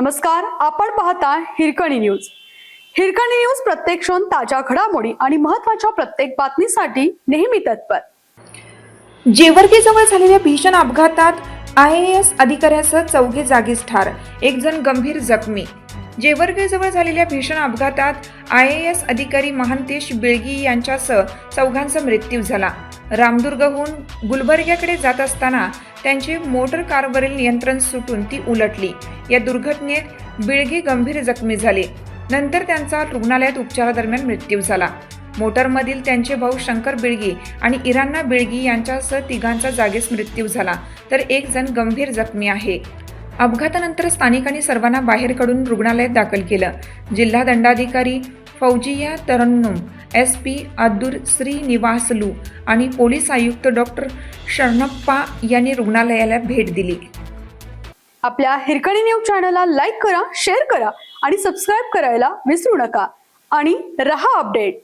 नमस्कार आपण पाहता हिरकणी न्यूज. हिरकणी न्यूज प्रत्येक क्षण ताज्या घडामोडी आणि महत्त्वाच्या प्रत्येक बातमीसाठी नेहमी तत्पर. जेवर्गीजवळ झालेल्या भीषण अपघातात आय ए एस अधिकाऱ्यासह चौघे जागीच ठार एक जण गंभीर जखमी. जेवर्गेजवळ झालेल्या भीषण अपघातात आय ए एस अधिकारी महांतेश बिळगी यांच्यासह चौघांचा मृत्यू झाला. रामदुर्गहून गुलबर्ग्याकडे जात असताना त्यांचे मोटर कारवरील नियंत्रण सुटून ती उलटली. या दुर्घटनेत बिळगी गंभीर जखमी झाले. नंतर त्यांचा रुग्णालयात उपचारादरम्यान मृत्यू झाला. मोटरमधील त्यांचे भाऊ शंकर बिळगी आणि इराणा बिळगी यांच्यासह तिघांचा जागीच मृत्यू झाला. तर एक जण गंभीर जखमी आहे. अपघातानंतर स्थानिकांनी सर्वांना बाहेर काढून रुग्णालयात दाखल केलं. जिल्हा दंडाधिकारी फौजिया तरन्नुम एस पी अब्दुल श्रीनिवासलू आणि पोलीस आयुक्त डॉक्टर शरणप्पा यांनी रुग्णालयाला भेट दिली. आपल्या हिरकणी न्यूज चॅनलला लाईक करा शेअर करा आणि सबस्क्राईब करायला विसरू नका. आणि रहा अपडेट.